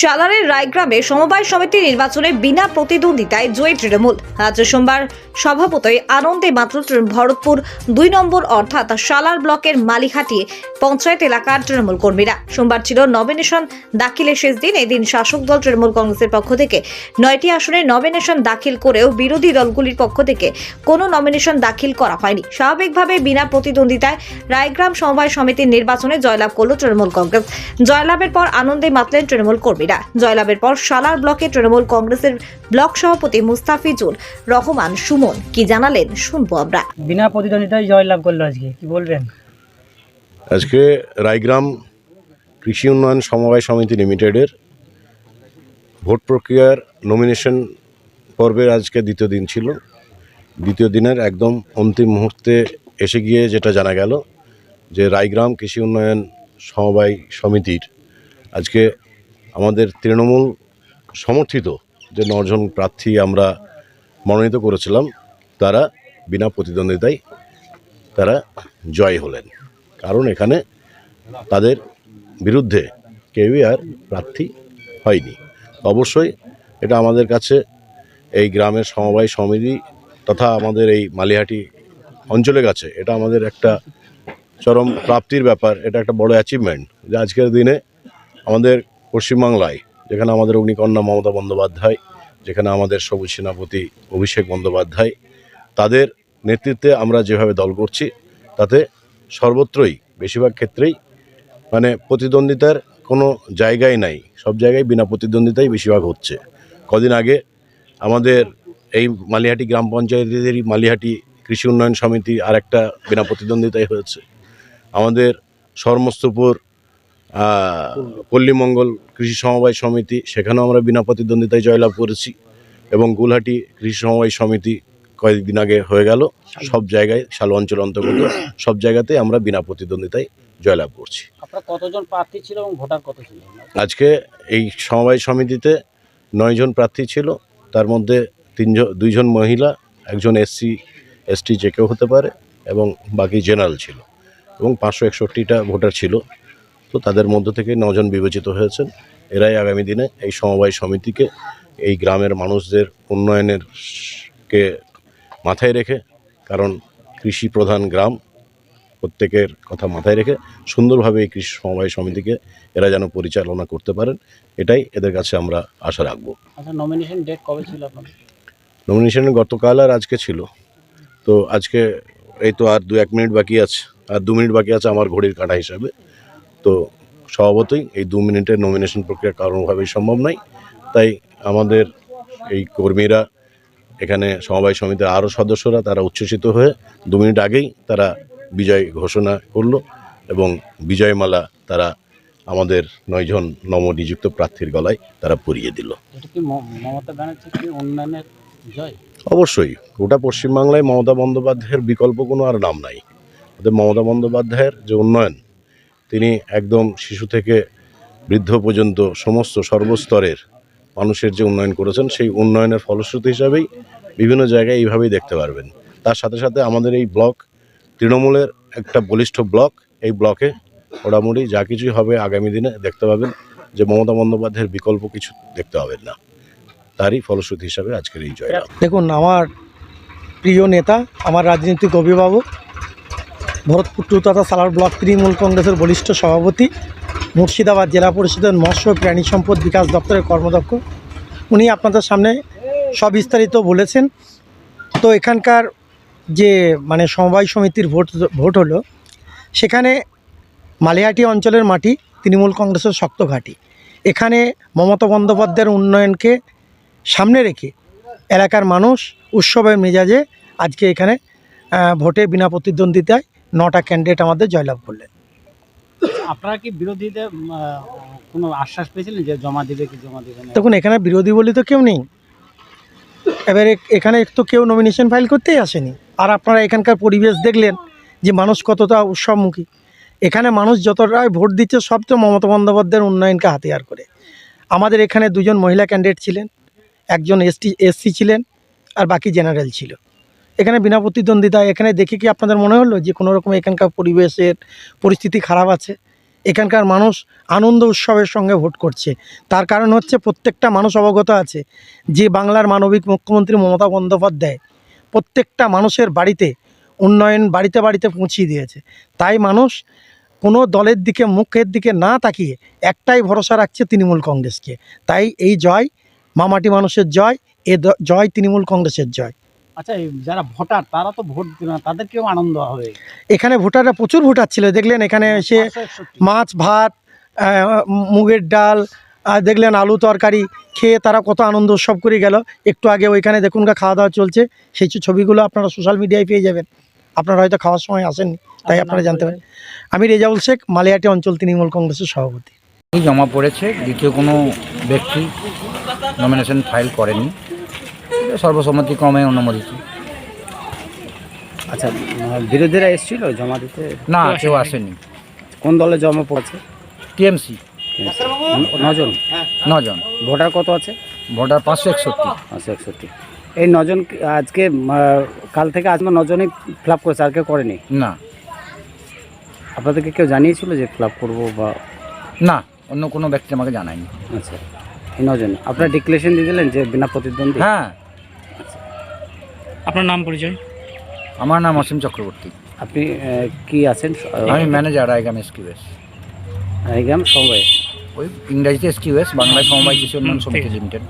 সালারের রায়গ্রামে সমবায় সমিতি নির্বাচনে বিনা প্রতিদ্বন্দ্বিতায় জয়ী তৃণমূল। আজ সোমবার সভাপতি আনন্দে মাত্র ভরতপুর দুই নম্বর অর্থাৎ সালার ব্লকের মালিহাটি পঞ্চায়েত এলাকার তৃণমূল কর্মীরা। সোমবার ছিল নমিনেশন দাখিলের শেষ দিন। এদিন শাসক দল তৃণমূল কংগ্রেসের পক্ষ থেকে নয়টি আসনে নমিনেশন দাখিল করেও বিরোধী দলগুলির পক্ষ থেকে কোনো নমিনেশন দাখিল করা হয়নি। স্বাভাবিকভাবে বিনা প্রতিদ্বন্দ্বিতায় রায়গ্রাম সমবায় সমিতির নির্বাচনে জয়লাভ করল তৃণমূল কংগ্রেস। জয়লাভের পর আনন্দে মাতলেন তৃণমূল কর্মীরা জয়লাভের পর সালার ব্লকে তৃণমূল কংগ্রেসের ব্লক সভাপতি মুস্তাফিজুর রহমান সুমন কি জানালেন শুনব আমরা। বিনা প্রতিদ্বন্দ্বিতায় জয়লাভ করল আজকে কি বলবেন? আজকে রায়গ্রাম কৃষি উন্নয়ন সমবায় সমিতি লিমিটেডের ভোট প্রক্রিয়ার নমিনেশন পর্বের আজকে দ্বিতীয় দিন ছিল। দ্বিতীয় দিনের একদম অন্তিম মুহূর্তে এসে গিয়ে যেটা জানা গেল যে রায়গ্রাম কৃষি উন্নয়ন সমবায় সমিতির আজকে আমাদের তৃণমূল সমর্থিত যে নজন প্রার্থী আমরা মনোনীত করেছিলাম, তারা বিনা প্রতিদ্বন্দ্বিতায় তারা জয় হলেন। কারণ এখানে তাদের বিরুদ্ধে কেউই আর প্রার্থী হয়নি। অবশ্যই এটা আমাদের কাছে এই গ্রামের সমবায় সমিতি তথা আমাদের এই মালিহাটি অঞ্চলের কাছে এটা আমাদের একটা চরম প্রাপ্তির ব্যাপার, এটা একটা বড় অ্যাচিভমেন্ট যে আজকের দিনে আমাদের পশ্চিমবাংলায়, যেখানে আমাদের অগ্নিকন্যা মমতা বন্দ্যোপাধ্যায়, যেখানে আমাদের সবুজ সেনাপতি অভিষেক বন্দ্যোপাধ্যায়, তাদের নেতৃত্বে আমরা যেভাবে দল করছি, তাতে সর্বত্রই, বেশিরভাগ ক্ষেত্রেই মানে প্রতিদ্বন্দ্বিতার কোনো জায়গাই নাই। সব জায়গায় বিনা প্রতিদ্বন্দ্বিতাই বেশিরভাগ হচ্ছে। কদিন আগে আমাদের এই মালিহাটি গ্রাম পঞ্চায়েতেরই মালিহাটি কৃষি উন্নয়ন সমিতি আর একটা বিনা প্রতিদ্বন্দ্বিতাই হয়েছে। আমাদের সর্মস্তপুর পল্লীমঙ্গল কৃষি সমবায় সমিতি সেখানেও আমরা বিনা প্রতিদ্বন্দ্বিতায় জয়লাভ করেছি এবং গুলহাটি কৃষি সমবায় সমিতি কয়েকদিন আগে হয়ে গেল। সব জায়গায় শাল অঞ্চল অন্তর্গত সব জায়গাতে আমরা বিনা প্রতিদ্বন্দ্বিতায় জয়লাভ করছি। আপনার কতজন প্রার্থী ছিল এবং ভোটার কত ছিল? আজকে এই সমবায় সমিতিতে নয়জন প্রার্থী ছিল তার মধ্যে তিনজন দুইজন মহিলা একজন এসসি এসটি যে কেউ হতে পারে এবং বাকি জেনারেল ছিল। এবং পাঁচশো একষট্টিটা ভোটার ছিল। তো তাদের মধ্য থেকে নজন বিবেচিত হয়েছেন। এরাই আগামী দিনে এই সমবায় সমিতিকে এই গ্রামের মানুষদের উন্নয়নের কে মাথায় রেখে কারণ কৃষি প্রধান গ্রাম প্রত্যেকের কথা মাথায় রেখে সুন্দরভাবে এই কৃষি সমবায় সমিতিকে এরা যেন পরিচালনা করতে পারেন এটাই এদের কাছে আমরা আশা রাখব। আচ্ছা নমিনেশন ডেট কবে ছিল নমিনেশনের গতকাল আর আজকে ছিল। তো আজকে এই তো আর দু এক মিনিট বাকি আছে আর দু মিনিট বাকি আছে আমার ঘড়ির কাঁটা হিসাবে। তো স্বভাবতই এই দু মিনিটের নমিনেশন প্রক্রিয়া কারণভাবেই সম্ভব নয়। তাই আমাদের এই কর্মীরা এখানে সমবায় সমিতির আরও সদস্যরা তারা উচ্ছ্বসিত হয়ে দু মিনিট আগেই তারা বিজয় ঘোষণা করল এবং বিজয়মালা তারা আমাদের নয়জন নবনিযুক্ত প্রার্থীর গলায় তারা পরিয়ে দিল। অবশ্যই। গোটা পশ্চিমবাংলায় মমতা বন্দ্যোপাধ্যায়ের বিকল্প কোনো আর নাম নাই। ওদের মমতা বন্দ্যোপাধ্যায়ের যে উন্নয়ন তিনি একদম শিশু থেকে বৃদ্ধ পর্যন্ত সমস্ত সর্বস্তরের মানুষের যে উন্নয়ন করেছেন, সেই উন্নয়নের ফলশ্রুতি হিসাবেই বিভিন্ন জায়গায় এইভাবেই দেখতে পারবেন। তার সাথে সাথে আমাদের এই ব্লক, তৃণমূলের একটা বলিষ্ঠ ব্লক, এই ব্লকে মোটামুটি যা কিছুই হবে আগামী দিনে দেখতে পাবেন যে মমতা বন্দ্যোপাধ্যায়ের বিকল্প কিছু দেখতে পাবেন না। তারই ফলশ্রুতি হিসাবে আজকের এই জয় দেখুন, আমার প্রিয় নেতা, আমার রাজনৈতিক অভিভাবক ভরতপুর টু তথা সালার ব্লক তৃণমূল কংগ্রেসের বলিষ্ঠ সভাপতি, মুর্শিদাবাদ জেলা পরিষদের মৎস্য প্রাণী সম্পদ বিকাশ দপ্তরের কর্মদক্ষ। উনি আপনাদের সামনে সবিস্তারিত বলেছেন। তো এখানকার যে মানে সমবায় সমিতির ভোট ভোট হলো, সেখানে মালিহাটি অঞ্চলের মাটি, তৃণমূল কংগ্রেসের শক্ত ঘাঁটি। এখানে মমতা বন্দ্যোপাধ্যায়ের উন্নয়নকে সামনে রেখে এলাকার মানুষ উৎসবের মেজাজে আজকে এখানে ভোটে বিনা প্রতিদ্বন্দ্বিতায় নটা ক্যান্ডিডেট আমাদের জয়লাভ করলেন। আপনারা কি বিরোধীদের কোনো আশ্বাস পেয়েছিলেন যে জমা দিবে কি জমা দিবে না? দেখুন এখানে বিরোধী বলে তো কেউ নেই। এবারে এখানে তো কেউ নমিনেশন ফাইল করতেই আসেনি। আর আপনারা এখানকার পরিবেশ দেখলেন যে মানুষ কতটা উৎসবমুখী। এখানে মানুষ যতটাই ভোট দিচ্ছে সব তো মমতা বন্দ্যোপাধ্যায়ের উন্নয়নকে হাতিয়ার করে। আমাদের এখানে দুজন মহিলা ক্যান্ডিডেট ছিলেন একজন এসটি এসসি ছিলেন আর বাকি জেনারেল ছিল। এখানে বিনা প্রতিদ্বন্দ্বিতা এখানে দেখে কি আপনাদের মনে হলো যে কোনো রকম এখানকার পরিবেশের পরিস্থিতি খারাপ আছে? এখানকার মানুষ আনন্দ উৎসবের সঙ্গে ভোট করছে। তার কারণ হচ্ছে প্রত্যেকটা মানুষ অবগত আছে যে বাংলার মানবিক মুখ্যমন্ত্রী মমতা বন্দ্যোপাধ্যায় প্রত্যেকটা মানুষের বাড়িতে উন্নয়ন বাড়িতে বাড়িতে পৌঁছিয়ে দিয়েছে। তাই মানুষ কোনো দলের দিকে, মুখের দিকে না তাকিয়ে একটাই ভরসা রাখছে তৃণমূল কংগ্রেসকে। তাই এই জয় মামাটি মানুষের জয়, এ জয় তৃণমূল কংগ্রেসের জয়। আচ্ছা এই যারা ভোটার তারা তো ভোট দিল না তাদেরকেও আনন্দ হবে? এখানে ভোটাররা প্রচুর ভোটার ছিল দেখলেন এখানে এসে মাছ ভাত মুগের ডাল আর দেখলেন আলু তরকারি খেয়ে তারা কত আনন্দ উৎসব করে গেল। একটু আগে ওইখানে দেখুন গা খাওয়া দাওয়া চলছে সেই ছবিগুলো আপনারা সোশ্যাল মিডিয়ায় পেয়ে যাবেন। আপনারা হয়তো খাওয়ার সময় আসেননি তাই আপনারা জানতে পারেন। আমি রেজাউল শেখ মালিয়াটি অঞ্চল তৃণমূল কংগ্রেসের সভাপতি। জমা পড়েছে দ্বিতীয় কোনো ব্যক্তি নমিনেশন ফাইল করেনি। সর্বসম্মতিক্রমে অনুমোদিত? আচ্ছা বিরোধীরা এসেছিল জমা দিতে? না কেউ আসেনি। কোন দলে জমা পড়েছে? টিএমসি। নজন? নজন। ভোটার কত আছে? ভোটার পাঁচশো একষট্টি। পাঁচশো একষট্টি। এই নজন আজকে কাল থেকে আজকে নজনই ফিল আপ করেছে আর কেউ করেনি? না। আপনাদেরকে কেউ জানিয়েছিল যে ফ্লাপ করব বা? না অন্য কোনো ব্যক্তি আমাকে জানায়নি। আচ্ছা এই নজন। আপনারা ডিক্লেরেশন দিয়ে দিলেন যে বিনা প্রতিদ্বন্দ্বী? হ্যাঁ আপনার নাম পরিচয়? আমার নাম অসীম চক্রবর্তী। আপনি আহ, কি আছেন? আমি ম্যানেজার আইগাম এসকিউএস। আইগাম সমবায়। ওই ইংরাজিতে এসকিউএস বাংলায় সমবায় কৃষি উন্নয়ন সমিতি লিমিটেড।